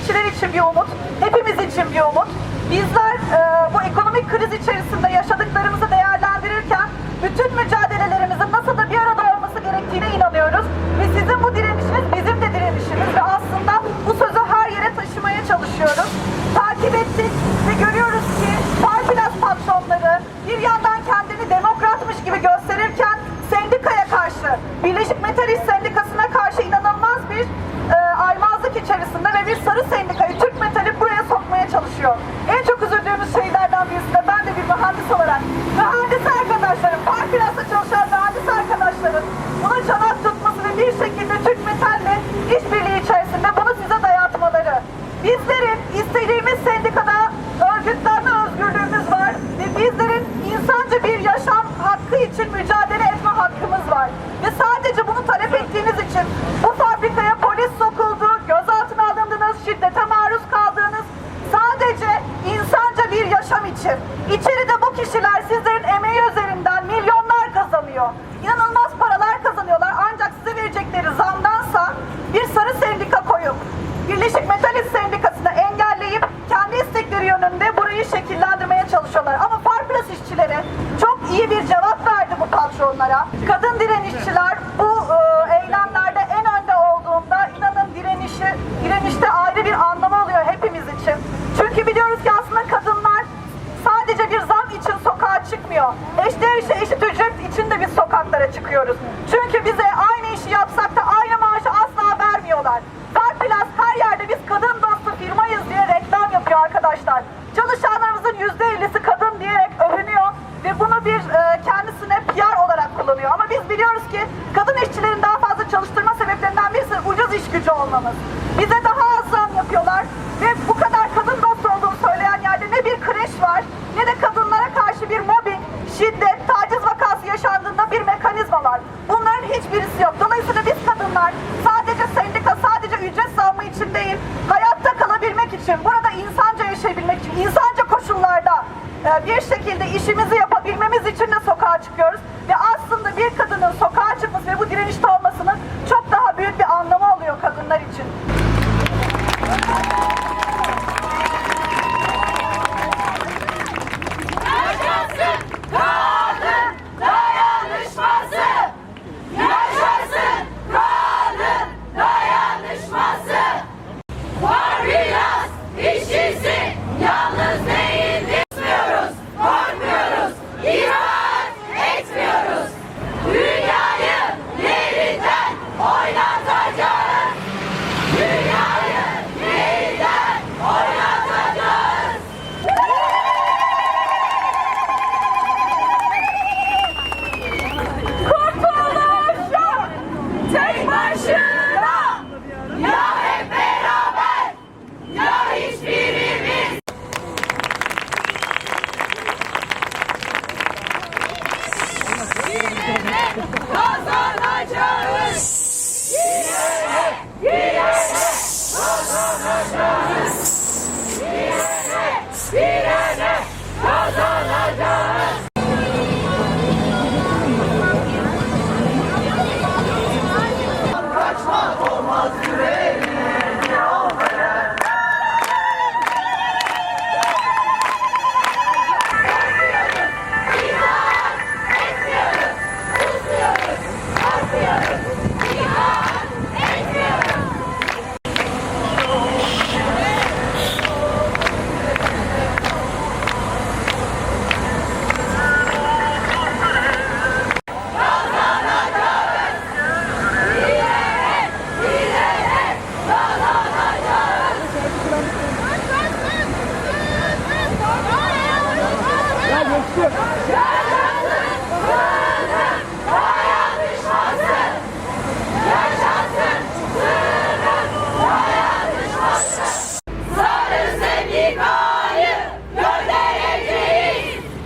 işçiler için bir umut, hepimiz için bir umut. Bizler e, bu ekonomik kriz içerisinde yaşadıklarımızı patronlara. Kadın direnişçiler bu e, eylemlerde en önde olduğunda inanın direnişi, direnişte ayrı bir anlamı oluyor hepimiz için. Çünkü biliyoruz ki aslında kadınlar sadece bir zam için sokağa çıkmıyor. Eş değişi eşit ücret için de biz sokaklara çıkıyoruz. Çünkü bize şiddet, taciz vakası yaşandığında bir mekanizma var. Bunların hiçbirisi yok. Dolayısıyla biz kadınlar sadece sendika, sadece ücret zammı için değil, hayatta kalabilmek için, burada insanca yaşayabilmek için, insanca koşullarda e, bir şekilde işimizi yapabilmemiz için de sokağa çıkıyoruz. Ve aslında bir kadının sokağa çıkması ve bu direnişte olmasının çok daha büyük bir anlamı oluyor kadınlar için. Brasil!